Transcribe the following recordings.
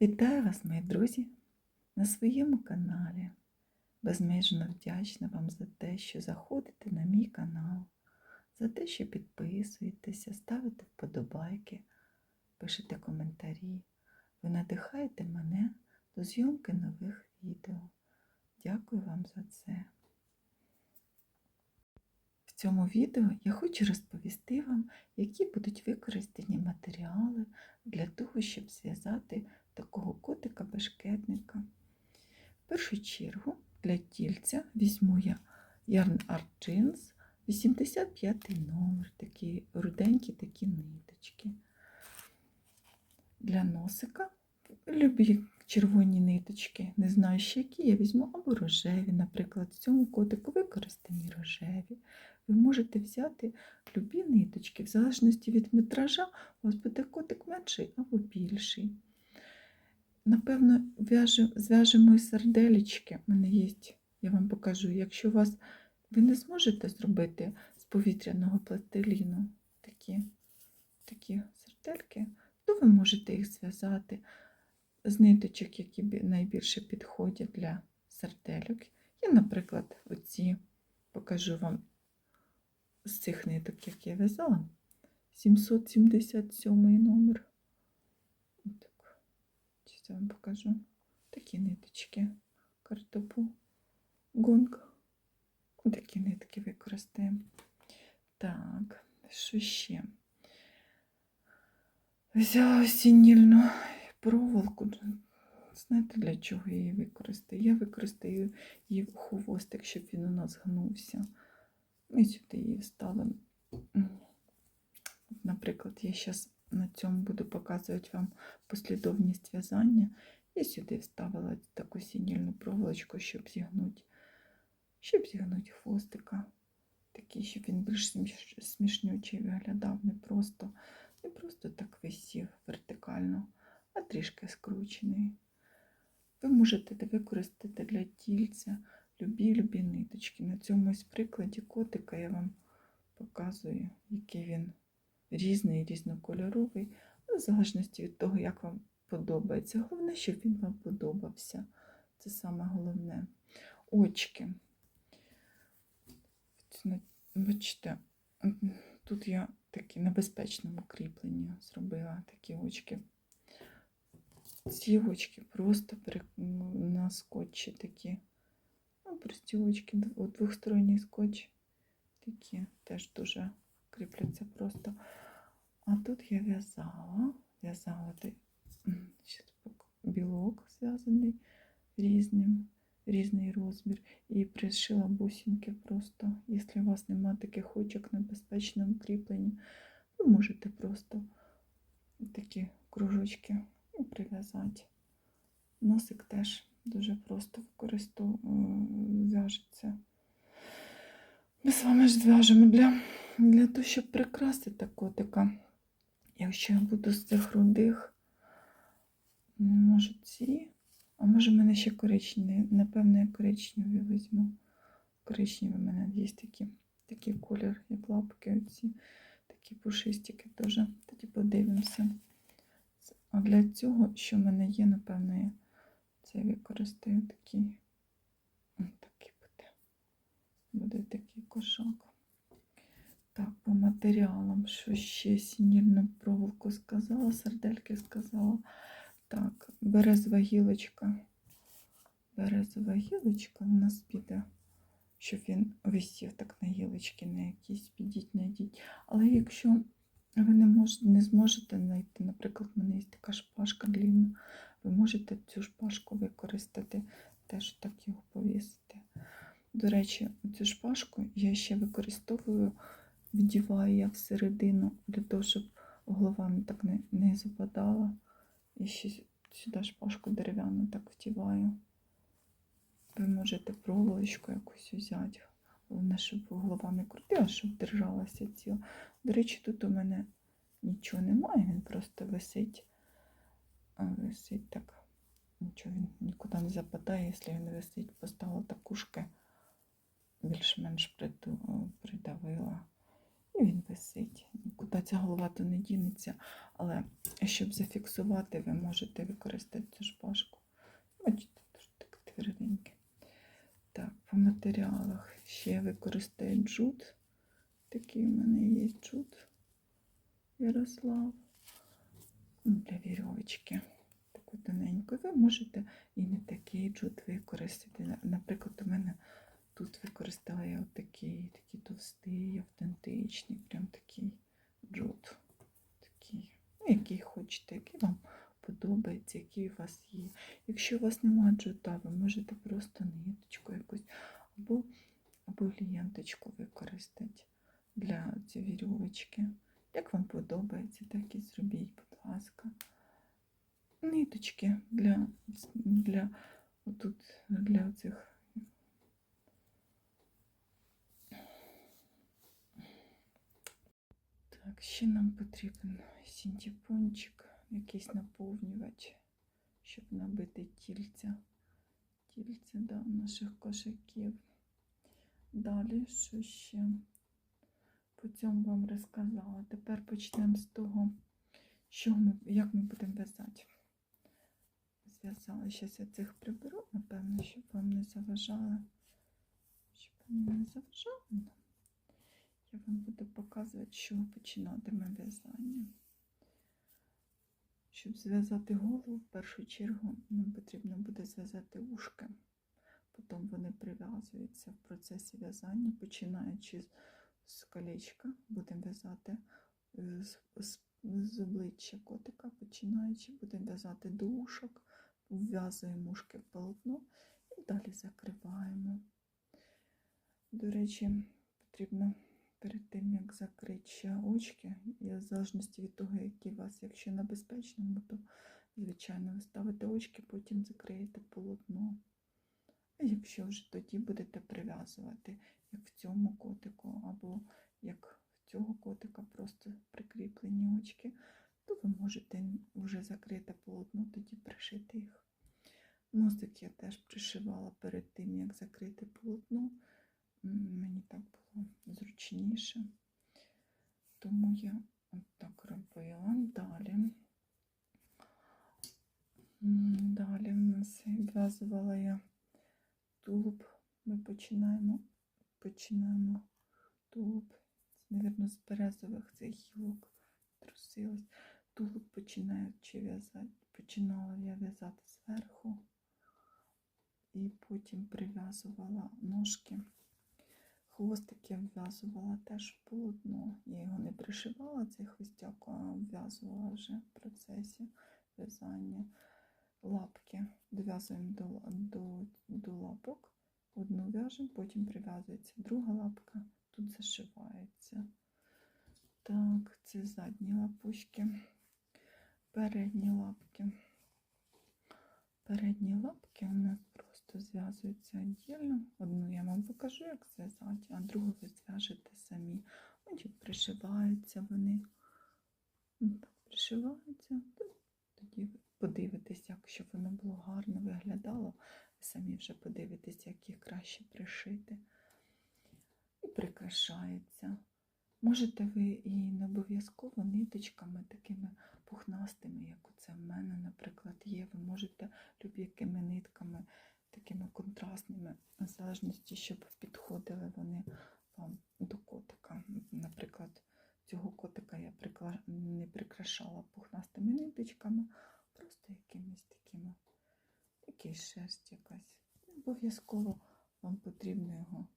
Вітаю вас, мої друзі, на своєму каналі. Безмежно вдячна вам за те, що заходите на мій канал, за те, що підписуєтеся, ставите вподобайки, пишете коментарі. Ви надихаєте мене до зйомки нових відео. Дякую вам за це. В цьому відео я хочу розповісти вам, які будуть використані матеріали для того, щоб зв'язати такого котика-бешкетника. В першу чергу для тільця візьму я Yarn Art Jeans 85 номер, такі руденькі такі ниточки. Для носика любі червоні ниточки, не знаю ще які, я візьму або рожеві, наприклад, в цьому котику використані рожеві. Ви можете взяти любі ниточки, в залежності від метража, у вас буде котик менший або більший. Напевно, в'яжем- зв'яжемо і сарделечки. У мене є, я вам покажу. Якщо у вас ви не зможете зробити з повітряного пластиліну такі, такі сардельки, то ви можете їх зв'язати з ниточок, які найбільше підходять для сардельок. Я, наприклад, оці покажу вам з цих ниток, які я в'язала. 777 номер. Отак. Я вам покажу. Такі ниточки. Картопу. Гонг. Такі нитки використаємо. Так, що ще? Взяла осіннільну проволоку. Знаєте, для чого я її використаю? Я використаю її в хвостик, щоб він у нас гнувся. Ми сюди її вставимо. Наприклад, я зараз на цьому буду показувати вам послідовність в'язання. І сюди вставила таку сінільну проволочку, щоб зігнути, щоб зігнути хвостика. Такий, щоб він більш сміш- смішнючий виглядав, не просто, не просто так висів вертикально, а трішки скручений. Ви можете використати для тільця любі-любі ниточки. На цьому прикладі котика я вам показую, який він різний, різнокольоровий, ну, в залежності від того, як вам подобається. Головне, щоб він вам подобався. Це саме головне. Очки. Бачите, тут я такі на безпечному кріпленні зробила такі очки. Ці очки просто на скотчі такі. Ну, прості очки, двохсторонній скотч. Такі теж дуже кріпляться просто. А тут я в'язала, в'язала білок зв'язаний різним, різний розмір. І пришила бусинки просто. Якщо у вас немає таких очок на безпечному кріпленні, ви можете просто такі кружочки прив'язати. Носик теж дуже просто використовує, в'яжеться. Ми з вами ж зв'яжемо для, для того, щоб прикрасити котика. Якщо я буду з цих рудих, може ці, а може в мене ще коричневі. Напевно, я коричневі візьму. Коричневі в мене є такі, такий колір, як лапки оці, такі пушистики теж. Тоді подивимося. А для цього, що в мене є, напевно, я це використаю такий. Такий буде. Буде такий кошак. Так, по матеріалам, що ще сінільну проволоку сказала, сардельки сказала. Так, березова гілочка. Березова гілочка в нас піде, щоб він висів так на гілочки, на якісь підіть, найдіть. Але якщо ви не, мож, не зможете знайти, наприклад, в мене є така шпажка длінна, ви можете цю шпажку використати, теж так його повісити. До речі, цю шпажку я ще використовую, вдіваю я всередину для того, щоб голова не так не, не западала. І ще сюди шпажку дерев'яну так вдіваю. Ви можете проволочку якусь взяти. Головне, щоб голова не крутила, щоб держалася ціла. До речі, тут у мене нічого немає, він просто висить. Висить так. Нічого він нікуди не западає, якщо він висить, поставила такушки, більш-менш придавила. І він висить. Куди ця голова то не дінеться, але щоб зафіксувати, ви можете використати цю шпажку. Бачите, дуже так тверденьке. Так, по матеріалах ще використаю джут. Такий у мене є джут Ярослав. Для вірьовочки. Таку тоненьку. Ви можете і не такий джут використати. Наприклад, у мене тут використала отакий, такий товстий, автентичний, прям такий джут. Такий, ну, який хочете, який вам подобається, який у вас є. Якщо у вас немає джута, ви можете просто ниточку якусь або, або ленточку використати для цієї вірьовочки. Як вам подобається, так і зробіть, будь ласка. Ниточки для, для, отут, для цих. Так, ще нам потрібен синтепончик, якийсь наповнювач, щоб набити тільця. Тільця да, наших кошаків. Далі, що ще? По цьому вам розказала. Тепер почнемо з того, що ми, як ми будемо в'язати. Зв'язала. Зараз я цих приберу, напевно, щоб вам не заважали. Щоб вам не заважали. ну, Я вам буду показувати, з чого починатиме в'язання. Щоб зв'язати голову, в першу чергу нам потрібно буде зв'язати ушки. Потім вони прив'язуються в процесі в'язання, починаючи з, колечка, будемо в'язати е, з, з, з обличчя котика, починаючи, будемо в'язати до ушок, вв'язуємо ушки в полотно і далі закриваємо. До речі, потрібно перед тим, як закрити ще очки, і в залежності від того, які у вас, якщо на безпечному, то, звичайно, ви ставите очки, потім закриєте полотно. А якщо вже тоді будете прив'язувати, як в цьому котику, або як в цього котика просто прикріплені очки, то ви можете вже закрити полотно, тоді пришити їх. Носик я теж пришивала перед тим, як закрити полотно. Мені так було зручніше. Тому я от так робила. Далі. Далі в нас в'язувала я тулуб. Ми починаємо, починаємо тулуб. Мабуть, з березових цих гілок трусилось. Тулуб починаючи в'язати. Починала я в'язати зверху і потім прив'язувала ножки. Хвостик я вв'язувала теж в полотно. Я його не пришивала, цей хвостяк, вв'язувала вже в процесі в'язання. Лапки дов'язуємо до, до, до лапок. Одну в'яжемо, потім прив'язується друга лапка, тут зашивається. Так, це задні лапочки, передні лапки. Передні лапки у нас просто зв'язуються віддільно. Одну я вам покажу, як зв'язати, а другу ви зв'яжете самі. Потім пришиваються вони. Ну, Пришиваються. Тоді подивитесь, як щоб воно було гарно виглядало. Ви самі вже подивитесь, як їх краще пришити. І прикрашається. Можете ви і не обов'язково ниточками такими пухнастими, як оце в мене, наприклад, є. Ви можете люб'якими нитками, такими контрастними, в залежності, щоб підходили вони вам до котика. Наприклад, цього котика я не прикрашала пухнастими ниточками, просто якимись такими, якийсь шерсть якась. Обов'язково вам потрібно його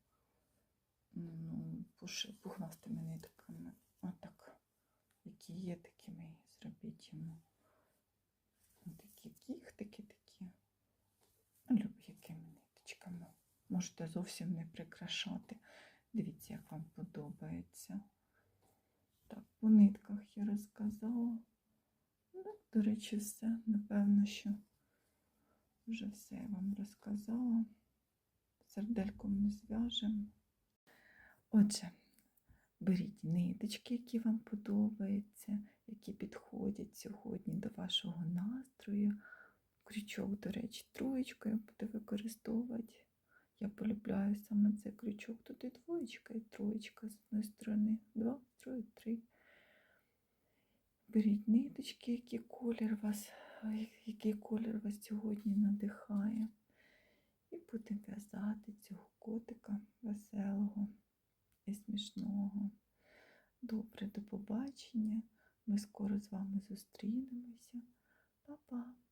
пуш- пухнастими нитками. Отак. Які є, такими зробіть йому. Такі кіхтики такі. Люб'якими ниточками. Можете зовсім не прикрашати. Дивіться, як вам подобається. Так, по нитках я розказала. Ну, до речі, все. Напевно, що вже все я вам розказала. Сердельком ми зв'яжемо. Отже, беріть ниточки, які вам подобаються, які підходять сьогодні до вашого настрою. Крючок, до речі, троєчку я буду використовувати. Я полюбляю саме цей крючок. Тут і двоєчка, і троєчка з одної сторони. Два, троє, три. Беріть ниточки, який колір вас, який колір вас сьогодні надихає. І будемо в'язати цього котика веселого і смішного. Добре, до побачення. Ми скоро з вами зустрінемося. Па-па!